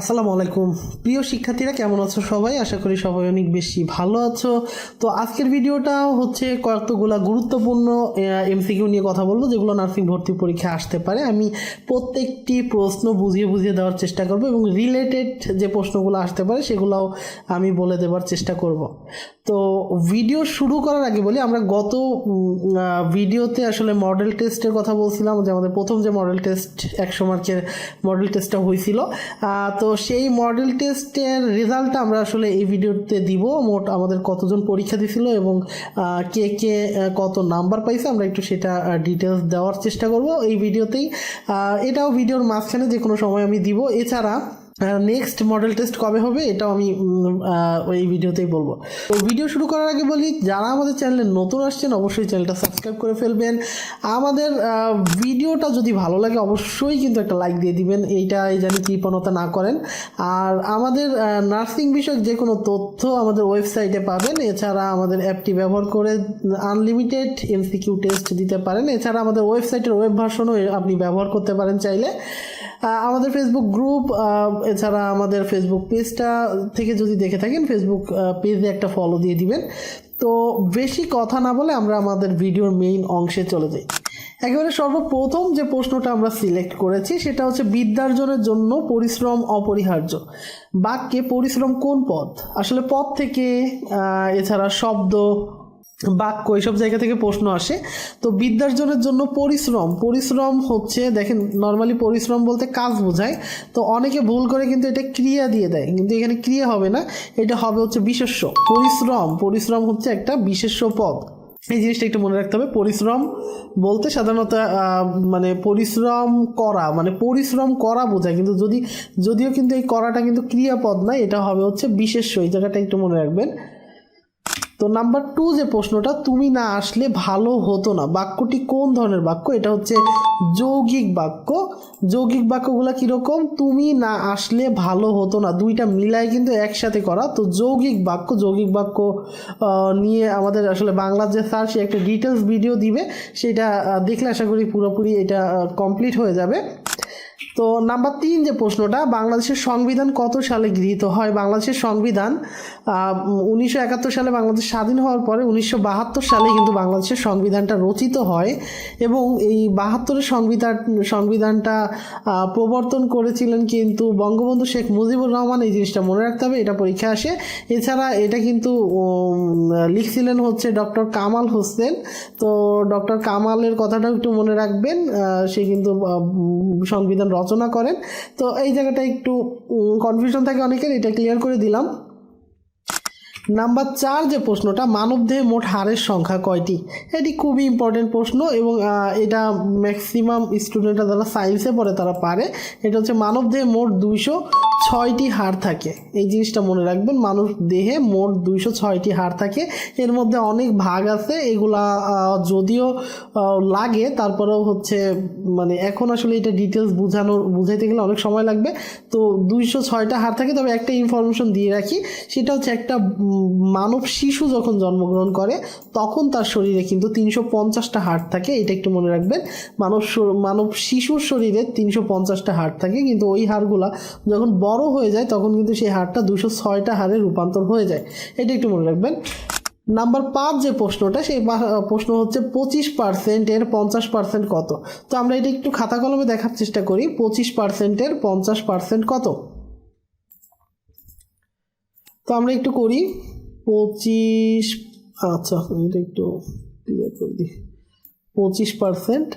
আসসালামু আলাইকুম। প্রিয় শিক্ষার্থীরা, কেমন আছো সবাই? আশা করি সবাই অনেক বেশি ভালো আছো। তো আজকের ভিডিওটা হচ্ছে কয়েকগুলা গুরুত্বপূর্ণ এমসিকিউ নিয়ে কথা বলব, যেগুলো নার্সিং ভর্তি পরীক্ষায় আসতে পারে। আমি প্রত্যেকটি প্রশ্ন বুঝিয়ে বুঝিয়ে দেওয়ার চেষ্টা করব এবং রিলেটেড যে প্রশ্নগুলো আসতে পারে, সেগুলোও আমি বলে দেওয়ার চেষ্টা করব। তো ভিডিও শুরু করার আগে বলি, আমরা গত ভিডিওতে আসলে মডেল টেস্টের কথা বলছিলাম, যে আমাদের প্রথম যে মডেল টেস্ট একশো মার্কের মডেল টেস্টটা হয়েছিল। তো সেই মডেল টেস্টের রেজাল্টটা আমরা আসলে এই ভিডিওতে দিব। মোট আমাদের কতজন পরীক্ষা দিছিল এবং কে কে কত নাম্বার পাইছে আমরা একটু সেটা ডিটেলস দেওয়ার চেষ্টা করব এই ভিডিওতেই এটাও ভিডিওর মাঝখানে যে কোনো সময় আমি দিব। এছাড়া নেক্সট মডেল টেস্ট কবে হবে এটাও আমি ওই ভিডিওতেই বলব। তো ভিডিও শুরু করার আগে বলি, যারা আমাদের চ্যানেলে নতুন আসছেন, অবশ্যই চ্যানেলটা সাবস্ক্রাইব করে ফেলবেন। আমাদের ভিডিওটা যদি ভালো লাগে, অবশ্যই কিন্তু একটা লাইক দিয়ে দিবেন এইটা এই জানি কৃপণতা না করেন। আর আমাদের নার্সিং বিষয়ক যে কোনো তথ্য আমাদের ওয়েবসাইটে পাবেন। এছাড়া আমাদের অ্যাপটি ব্যবহার করে আনলিমিটেড এমসিকিউ টেস্ট দিতে পারেন। এছাড়া আমাদের ওয়েবসাইটের ওয়েব ভার্সনও আপনি ব্যবহার করতে পারেন চাইলে। আমাদের ফেসবুক গ্রুপ এছাড়া আমাদের ফেসবুক পেজটা থেকে যদি দেখে থাকেন ফেসবুক পেজে একটা ফলো দিয়ে দিবেন। তো বেশি কথা না বলে আমরা আমাদের ভিডিওর মেইন অংশে চলে যাই। একেবারে সর্বপ্রথম যে প্রশ্নটা আমরা সিলেক্ট করেছি, সেটা হচ্ছে বিদ্যার্জনের জন্য পরিশ্রম অপরিহার্য? বাক্যে পরিশ্রম কোন পদ আসলে পদ থেকে এছাড়া শব্দ বাক্য এইসব জায়গা থেকে প্রশ্ন আসে। তো বিদ্যার্জনের জন্য পরিশ্রম পরিশ্রম হচ্ছে, দেখেন নর্মালি পরিশ্রম বলতে কাজ বোঝায়। তো অনেকে ভুল করে কিন্তু এটা ক্রিয়া দিয়ে দেয়, কিন্তু এখানে ক্রিয়া হবে না, এটা হবে হচ্ছে বিশেষ্য। পরিশ্রম পরিশ্রম হচ্ছে একটা বিশেষ্য পদ। এই জিনিসটা একটু মনে রাখতে হবে, পরিশ্রম বলতে সাধারণত মানে পরিশ্রম করা মানে পরিশ্রম করা বোঝায়, কিন্তু যদি, যদিও কিন্তু এই করাটা কিন্তু ক্রিয়াপদ না এটা হবে হচ্ছে বিশেষ্য, এই জায়গাটা একটু মনে রাখবেন। তো নাম্বার টু যে প্রশ্নটা, তুমি না আসলে ভালো হতো না। বাক্যটি কোন ধরনের বাক্য? এটা হচ্ছে যৌগিক বাক্য। যৌগিক বাক্যগুলো কীরকম? তুমি না আসলে ভালো হতো না। দুইটা মিলায় কিন্তু একসাথে করা। তো যৌগিক বাক্য যৌগিক বাক্য নিয়ে আমাদের আসলে বাংলার যে স্যার সে একটা ডিটেলস ভিডিও দিবে। সেটা দেখলে আশা করি পুরোপুরি এটা কমপ্লিট হয়ে যাবে। তো নাম্বার তিন যে প্রশ্নটা, বাংলাদেশের সংবিধান কত সালে গৃহীত হয়? বাংলাদেশের সংবিধান উনিশশো একাত্তর সালে বাংলাদেশ স্বাধীন হওয়ার পরে উনিশশো বাহাত্তর সালে কিন্তু বাংলাদেশের সংবিধানটা রচিত হয় এবং এই বাহাত্তরের সংবিধান, সংবিধানটা প্রবর্তন করেছিলেন কিন্তু বঙ্গবন্ধু শেখ মুজিবুর রহমান। এই জিনিসটা মনে রাখতে হবে, এটা পরীক্ষা আসে। এছাড়া এটা কিন্তু লিখছিলেন হচ্ছে ডক্টর কামাল হোসেন। তো ডক্টর কামালের কথাটাও একটু মনে রাখবেন সে কিন্তু সংবিধান রচনা করেন। তো এই জায়গাটা একটু কনফিউশন থাকে অনেকের এটা ক্লিয়ার করে দিলাম। নাম্বার চার যে প্রশ্নটা, মানবদেহে মোট হাড়ের সংখ্যা কয়টি? এটি খুবই ইম্পর্টেন্ট প্রশ্ন এবং এটা ম্যাক্সিমাম স্টুডেন্টরা যারা সায়েন্সে পড়ে তারা পারে। এটা হচ্ছে মানবদেহে মোট দুইশো ছয়টি হাড় থাকে। এই জিনিসটা মনে রাখবেন মানুষ দেহে মোট দুইশো ছয়টি হাড় থাকে। এর মধ্যে অনেক ভাগ আছে, এগুলা যদিও লাগে, তারপরেও হচ্ছে মানে এখন আসলে এটা ডিটেলস বোঝানোর, বুঝাইতে গেলে অনেক সময় লাগবে। তো দুইশো ছয়টা হাড় থাকে, তবে একটা ইনফরমেশন দিয়ে রাখি, সেটা হচ্ছে একটা মানব শিশু যখন জন্মগ্রহণ করে, তখন তার শরীরে কিন্তু তিনশো পঞ্চাশটা হাড় থাকে। এটা একটু মনে রাখবেন, মানব মানব শিশুর শরীরে তিনশো পঞ্চাশটা হাড় থাকে, কিন্তু ওই হাড়গুলা যখন বড় হয়ে যায়, তখন কিন্তু সেই হাড়টা দুশো ছয়টা হাড়ে রূপান্তর হয়ে যায়। এটা একটু মনে রাখবেন। নাম্বার পাঁচ যে প্রশ্নটা, সেই প্রশ্ন হচ্ছে পঁচিশ পার্সেন্টের পঞ্চাশ পার্সেন্ট কত? তো আমরা এটা একটু খাতা কলমে দেখার চেষ্টা করি, পঁচিশ পার্সেন্টের পঞ্চাশ পার্সেন্ট কত? তো আমরা একটু করি। পঁচিশ আচ্ছা এটা একটু ক্লিয়ার করে দিই। পঁচিশ পার্সেন্ট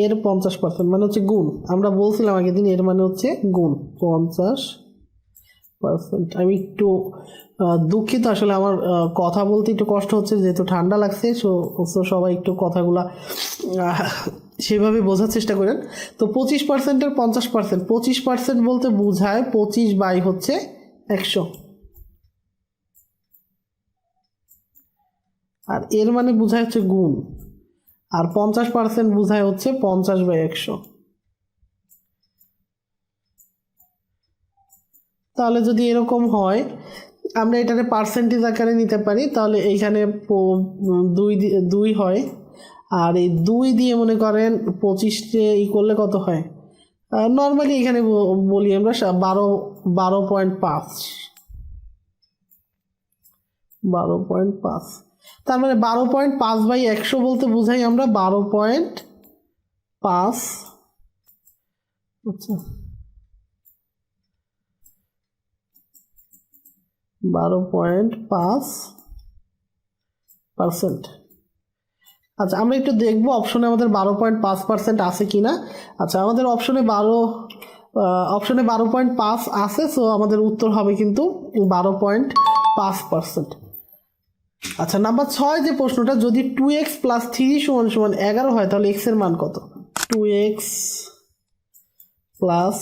এর পঞ্চাশ পার্সেন্ট মানে হচ্ছে গুণ। আমরা বলছিলাম আগের দিন এর মানে হচ্ছে গুণ। পঞ্চাশ পার্সেন্ট আমি একটু দুঃখিত আসলে আমার কথা বলতে একটু কষ্ট হচ্ছে, যেহেতু ঠান্ডা লাগছে, সো সবাই একটু কথাগুলা সেভাবে বোঝার চেষ্টা করেন। তো পঁচিশ পার্সেন্টের পঞ্চাশ পার্সেন্ট পঁচিশ পার্সেন্ট বলতে বোঝায় পঁচিশ বাই হচ্ছে একশো। আর এর মানে বোঝায় হচ্ছে গুণ। আর পঞ্চাশ পার্সেন্ট বোঝায় হচ্ছে পঞ্চাশ বাই একশো। তাহলে যদি এরকম হয়, আমরা এটাকে পার্সেন্টেজ আকারে নিতে পারি, তাহলে এইখানে দুই দুই হয়। আর এই দুই দিয়ে মনে করেন পঁচিশে ই করলে কত হয়? নর্মালি এখানে বলি আমরা বারো বারো পয়েন্ট পাঁচ। বারো পয়েন্ট পাঁচ। তার মানে বারো পয়েন্ট পাঁচ বাই একশো বলতে বোঝাই আমরা বারো পয়েন্ট পাঁচ। আচ্ছা। বারো পয়েন্ট পাঁচ পার্সেন্ট আচ্ছা আমরা একটু দেখব অপশনে আমাদের বারো পয়েন্ট পাঁচ পার্সেন্ট আছে কি না আচ্ছা আমাদের অপশনে বারো অপশনে বারো পয়েন্ট পাঁচ আছে সো আমাদের উত্তর হবে কিন্তু বারো পয়েন্ট পাঁচ পার্সেন্ট আচ্ছা নাম্বার ছয় যে প্রশ্নটা, যদি টু এক্স প্লাস থ্রি সমান সমান এগারো হয়, তাহলে এক্সের মান কত? Two x plus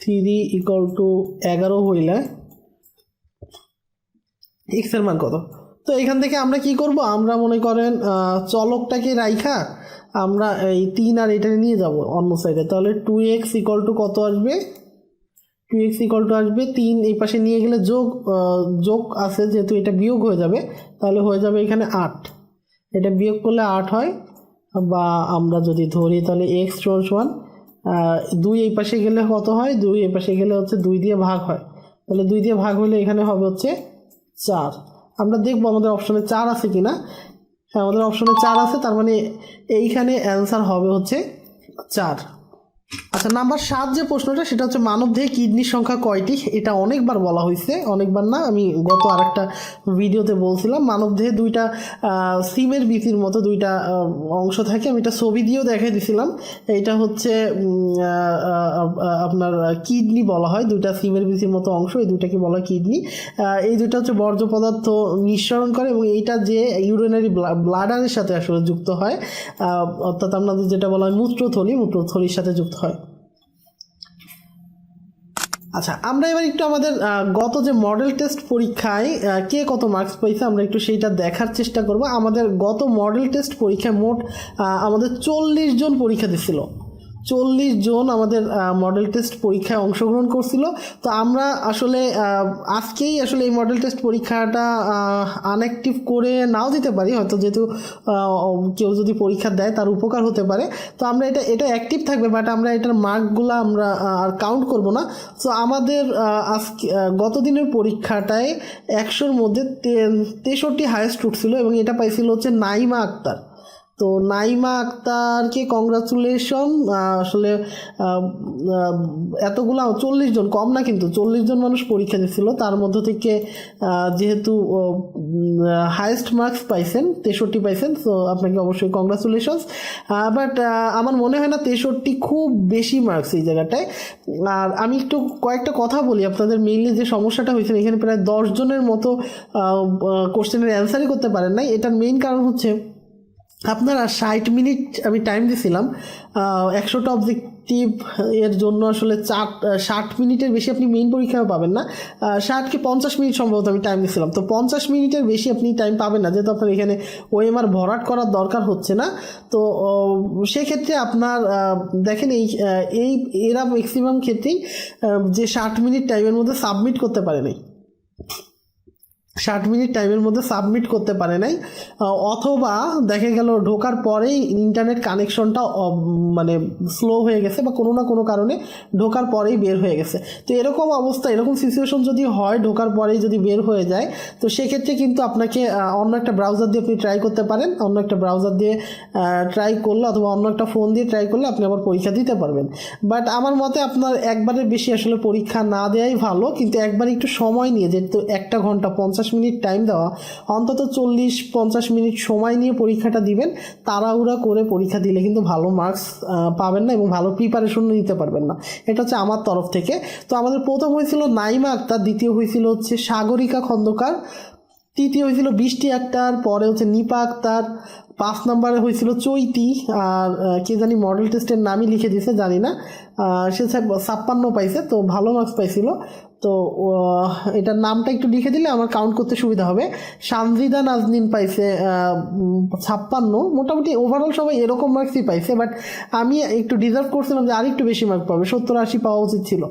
three equal to এগারো হইলে এক্সের মান কত? তো এখান থেকে আমরা কি করব? আমরা মনে করেন চলকটাকে রাইখা আমরা এই তিন আর এটা নিয়ে যাব অন্য সাইডে তাহলে টু এক্স ইকল টু কত আসবে? টু এক্স ইকল টু আসবে তিন, এই পাশে নিয়ে গেলে যোগ যোগ আছে যেহেতু এটা বিয়োগ হয়ে যাবে, তাহলে হয়ে যাবে এখানে আট। এটা বিয়োগ করলে আট হয়, বা আমরা যদি ধরি তাহলে এক্স সমান ওয়ান দুই এই পাশে গেলে কত হয়? দুই এই পাশে গেলে হচ্ছে দুই দিয়ে ভাগ হয়। তাহলে দুই দিয়ে ভাগ হলে এখানে হবে হচ্ছে চার। আমরা দেখব আমাদের অপশানে চার আছে কি না হ্যাঁ আমাদের অপশানে চার আছে, তার মানে এইখানে অ্যান্সার হবে হচ্ছে চার। আচ্ছা নাম্বার সাত যে প্রশ্নটা, সেটা হচ্ছে মানবদেহে কিডনির সংখ্যা কয়টি? এটা অনেকবার বলা হয়েছে, অনেকবার না, আমি গত আরেকটা ভিডিওতে বলছিলাম মানবদেহে দুইটা সিমের বিচির মতো দুইটা অংশ থাকে, আমি এটা ছবি দিয়েও দেখাই দিছিলাম। এটা হচ্ছে আপনার কিডনি বলা হয়, দুইটা সিমের বিচির মতো অংশ, এই দুইটাকে বলা হয় কিডনি। এই দুইটা হচ্ছে বর্জ্য পদার্থ নিঃসরণ করে এবং এইটা যে ইউরিনারি ব্লাডারের সাথে আসলে যুক্ত হয় অর্থাৎ আপনাদের যেটা বলা হয় মূত্রথলি, মূত্রথলির সাথে যুক্ত হয়। আচ্ছা আমরা এবার একটু আমাদের গত যে মডেল টেস্ট পরীক্ষায় কে কত মার্কস পেয়েছে আমরা একটু সেইটা দেখার চেষ্টা করব। আমাদের গত মডেল টেস্ট পরীক্ষায় মোট আমাদের চল্লিশ জন পরীক্ষা দিছিল। চল্লিশ জন আমাদের মডেল টেস্ট পরীক্ষায় অংশগ্রহণ করছিল। তো আমরা আসলে আজকেই আসলে এই মডেল টেস্ট পরীক্ষাটা আনঅ্যাক্টিভ করে নাও দিতে পারি। হয়তো যেহেতু কেউ যদি পরীক্ষা দেয়, তার উপকার হতে পারে। তো আমরা এটা এটা অ্যাক্টিভ থাকবে বাট আমরা এটার মার্কগুলো আমরা আর কাউন্ট করব না। সো আমাদের আজকে গত দিনের পরীক্ষাটায় একশোর মধ্যে তেষট্টি হায়েস্ট উঠছিল এবং এটা পাইছিল হচ্ছে নাইমা আক্তার। তো নাইমা আক্তারকে কংগ্রাচুলেশন আসলে এতগুলা চল্লিশ জন, কম না কিন্তু চল্লিশ জন মানুষ পরীক্ষা দিছিল তার মধ্য থেকে যেহেতু হায়েস্ট মার্কস পাইছেন, তেষট্টি পাইছেন, তো আপনাকে অবশ্যই কংগ্রাচুলেশনস বাট আমার মনে হয় না তেষট্টি খুব বেশি মার্কস এই জায়গাটায়। আর আমি একটু কয়েকটা কথা বলি, আপনাদের মেইনলি যে সমস্যাটা হয়েছে, এখানে প্রায় দশ জনের মতো কোশ্চেনের অ্যান্সারই করতে পারেন নাই। এটার মেইন কারণ হচ্ছে আপনারা ষাট মিনিট আমি টাইম দিয়েছিলাম একশোটা অবজেক্টিভ এর জন্য আসলে চার ষাট মিনিটের বেশি আপনি মেইন পরীক্ষায় পাবেন না। ষাট কি পঞ্চাশ মিনিট সম্ভবত আমি টাইম দিয়েছিলাম তো পঞ্চাশ মিনিটের বেশি আপনি টাইম পাবেন না। যেহেতু আপনার এখানে ওএমআর ভরাট করার দরকার হচ্ছে না। তো সেক্ষেত্রে আপনার দেখেন এই এই, এরা ম্যাক্সিমাম ক্ষেত্রেই যে ষাট মিনিট টাইমের মধ্যে সাবমিট করতে পারে নাই ষাট মিনিট টাইমের মধ্যে সাবমিট করতে পারে নাই। অথবা দেখা গেল ঢোকার পরেই ইন্টারনেট কানেকশনটা মানে স্লো হয়ে গেছে বা কোনো না কোনো কারণে ঢোকার পরেই বের হয়ে গেছে। তো এরকম অবস্থা, এরকম সিচুয়েশন যদি হয়, ঢোকার পরেই যদি বের হয়ে যায়, তো সেক্ষেত্রে কিন্তু আপনাকে অন্য একটা ব্রাউজার দিয়ে আপনি ট্রাই করতে পারেন। অন্য একটা ব্রাউজার দিয়ে ট্রাই করলে অথবা অন্য একটা ফোন দিয়ে ট্রাই করলে আপনি আবার পরীক্ষা দিতে পারবেন। বাট আমার মতে আপনার একবারের বেশি আসলে পরীক্ষা না দেওয়াই ভালো, কিন্তু একবার একটু সময় নিয়ে, যেহেতু একটা ঘণ্টা পঞ্চাশ মিনিট টাইম দেওয়া। অন্তত চল্লিশ, পঞ্চাশ মিনিট সময় নিয়ে পরীক্ষাটা দিবেন। তাড়াহুড়া করে পরীক্ষা দিলে কিন্তু ভালো মার্কস পাবেন না এবং ভালো প্রিপারেশন নিতে পারবেন না। এটা হচ্ছে আমার তরফ থেকে। তো আমাদের প্রথম হয়েছিল নাইমা আক্তার, দ্বিতীয় হয়েছিল হচ্ছে সাগরিকা খন্দকার, তৃতীয় হয়েছিল বৃষ্টি আক্তার, পরে হচ্ছে নিপা আক্তার, পাঁচ নম্বরে হয়েছিল চৈতি, আর কে জানি মডেল টেস্টের নামই লিখে দিয়েছে, জানি না। সে ছাপ্পান্ন পাইছে, তো ভালো মার্কস পাইছিল। তো এটার নামটা একটু লিখে দিলে আমার কাউন্ট করতে সুবিধা হবে। সানজিদা নাজনিন পাইছে ছাপ্পান্ন। মোটামুটি ওভারঅল সবাই এরকম মার্কসই পাইছে বাট আমি একটু ডিজার্ভ করছিলাম যে আরেকটু বেশি মার্ক পাবে। সত্তর, আশি পাওয়া উচিত ছিল।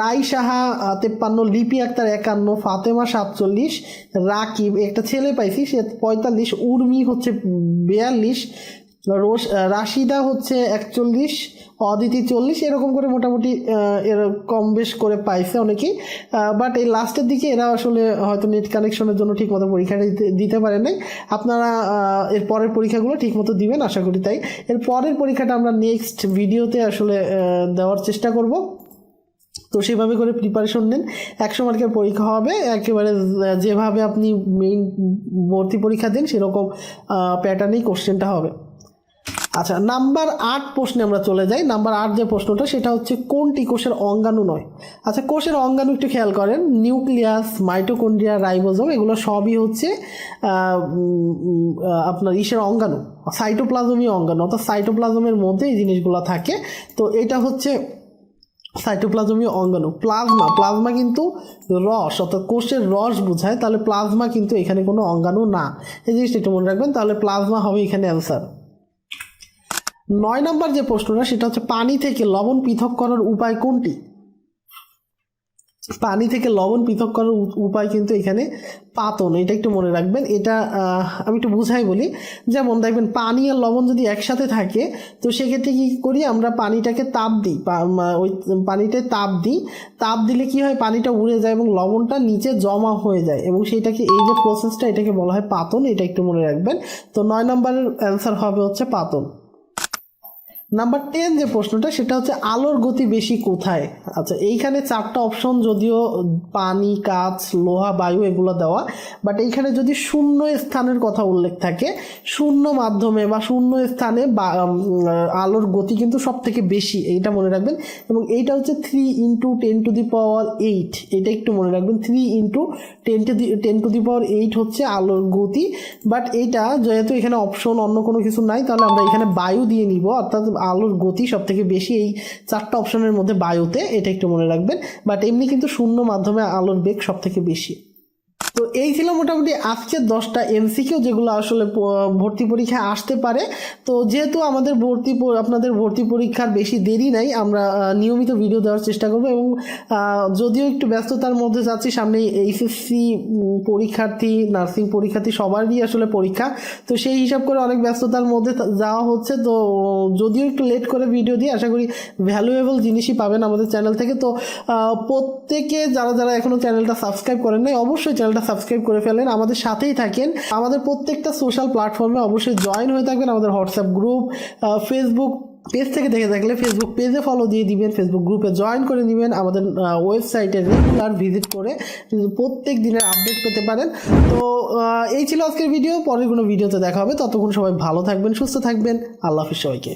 রাই সাহা তেপ্পান্ন, লিপি আক্তার একান্ন, ফাতেমা সাতচল্লিশ, রাকিব, একটা ছেলে পাইছি, সে পঁয়তাল্লিশ, উর্মি হচ্ছে বিয়াল্লিশ রোশ রাশিদা হচ্ছে একচল্লিশ, অদিতি চল্লিশ, এরকম করে মোটামুটি এর কম বেশ করে পাইছে অনেকেই। বাট এই লাস্টের দিকে এরা আসলে হয়তো নেট কানেকশনের জন্য ঠিকমতো পরীক্ষাটা দিতে দিতে পারে নাই। আপনারা এর পরের পরীক্ষাগুলো ঠিকমতো দিবেন, আশা করি তাই। এর পরের পরীক্ষাটা আমরা নেক্সট ভিডিওতে আসলে দেওয়ার চেষ্টা করব। তো সেভাবে করে প্রিপারেশন নেন। একশো মার্কের পরীক্ষা হবে, একেবারে যেভাবে আপনি মেইন ভর্তি পরীক্ষা দেন, সেরকম প্যাটার্নেই কোশ্চেনটা হবে। আচ্ছা নাম্বার আট প্রশ্নে আমরা চলে যাই। নাম্বার আট যে প্রশ্নটা, সেটা হচ্ছে কোনটি কোষের অঙ্গাণু নয়? আচ্ছা কোষের অঙ্গাণু একটু খেয়াল করেন। নিউক্লিয়াস, মাইটোকন্ড্রিয়া, রাইবোজোম, এগুলো সবই হচ্ছে আপনার ইসের অঙ্গাণু সাইটোপ্লাজমই অঙ্গাণু, অর্থাৎ সাইটোপ্লাজমের মধ্যে এই জিনিসগুলো থাকে। তো এটা হচ্ছে সাইটোপ্লাজমীয় অঙ্গাণু, প্লাজমা। প্লাজমা কিন্তু রস, অর্থাৎ কোষের রস বোঝায়, তাহলে প্লাজমা কিন্তু এখানে কোনো অঙ্গাণু না। এই জিনিসটা একটু মনে রাখবেন, তাহলে প্লাজমা হবে এখানে অ্যান্সার। নয় নম্বর যে প্রশ্নটা, সেটা হচ্ছে পানি থেকে লবণ পৃথক করার উপায় কোনটি? পানি থেকে লবণ পৃথক করার উপায় কিন্তু এখানে পাতন, এটা একটু মনে রাখবেন। এটা আমি একটু বুঝাই বলি। যেমন দেখবেন, পানি আর লবণ যদি একসাথে থাকে, তো সেক্ষেত্রে কি করি, আমরা পানিটাকে তাপ দিই। ওই পানিটায় তাপ দিই। তাপ দিলে কি হয়, পানিটা উড়ে যায় এবং লবণটা নিচে জমা হয়ে যায় এবং সেইটাকে, এই যে প্রসেসটা এটাকে বলা হয় পাতন, এটা একটু মনে রাখবেন। তো নয় নম্বরের অ্যান্সার হবে হচ্ছে পাতন। নাম্বার টেন যে প্রশ্নটা, সেটা হচ্ছে আলোর গতি বেশি কোথায়? আচ্ছা এইখানে চারটা অপশন যদিও পানি, কাঁচ, লোহা, বায়ু এগুলো দেওয়া বাট এইখানে যদি শূন্য স্থানের কথা উল্লেখ থাকে, শূন্য মাধ্যমে বা শূন্য স্থানে আলোর গতি কিন্তু সব থেকে বেশি, এইটা মনে রাখবেন। এবং এইটা হচ্ছে three into ten to the power eight এটা একটু মনে রাখবেন। Three into ten to the ten to the power eight হচ্ছে আলোর গতি বাট এইটা যেহেতু এখানে অপশন অন্য কোনো কিছু নাই, তাহলে আমরা এখানে বায়ু দিয়ে নিব, অর্থাৎ আলোর গতি সব থেকে বেশি এই চারটা অপশনের মধ্যে বায়ুতে এটা একটু মনে রাখবেন। বাট এমনি কিন্তু শূন্য মাধ্যমে আলোর বেগ সব থেকে বেশি। তো এই ছিল মোটামুটি আজকের দশটা এমসিকিউ যেগুলো আসলে ভর্তি পরীক্ষায় আসতে পারে। তো যেহেতু আমাদের ভর্তি আপনাদের ভর্তি পরীক্ষার বেশি দেরি নাই, আমরা নিয়মিত ভিডিও দেওয়ার চেষ্টা করব এবং যদিও একটু ব্যস্ততার মধ্যে যাচ্ছি, সামনে এইচএসসি পরীক্ষার্থী, নার্সিং পরীক্ষার্থী সবারই আসলে পরীক্ষা। তো সেই হিসাব করে অনেক ব্যস্ততার মধ্যে যাওয়া হচ্ছে। তো যদিও একটু লেট করে ভিডিও দিই, আশা করি ভ্যালুয়েবল জিনিসই পাবেন আমাদের চ্যানেল থেকে। তো প্রত্যেকে যারা যারা এখনও চ্যানেলটা সাবস্ক্রাইব করেন নাই, অবশ্যই চ্যানেলটা সাবস্ক্রাইব করে ফেলেন, আমাদের সাথেই থাকেন। আমাদের প্রত্যেকটা সোশ্যাল প্ল্যাটফর্মে অবশ্যই জয়েন হয়ে থাকবেন। আমাদের হোয়াটসঅ্যাপ গ্রুপ ফেসবুক পেজ থেকে দেখে থাকলে ফেসবুক পেজে ফলো দিয়ে দিবেন ফেসবুক গ্রুপে জয়েন করে নেবেন, আমাদের ওয়েবসাইটে রেগুলার ভিজিট করে প্রত্যেক দিনের আপডেট পেতে পারেন। তো এই ছিল আজকের ভিডিও পরের কোনো ভিডিওতে দেখা হবে। ততক্ষণ সবাই ভালো থাকবেন, সুস্থ থাকবেন। আল্লাহ হাফিজ সবাইকে।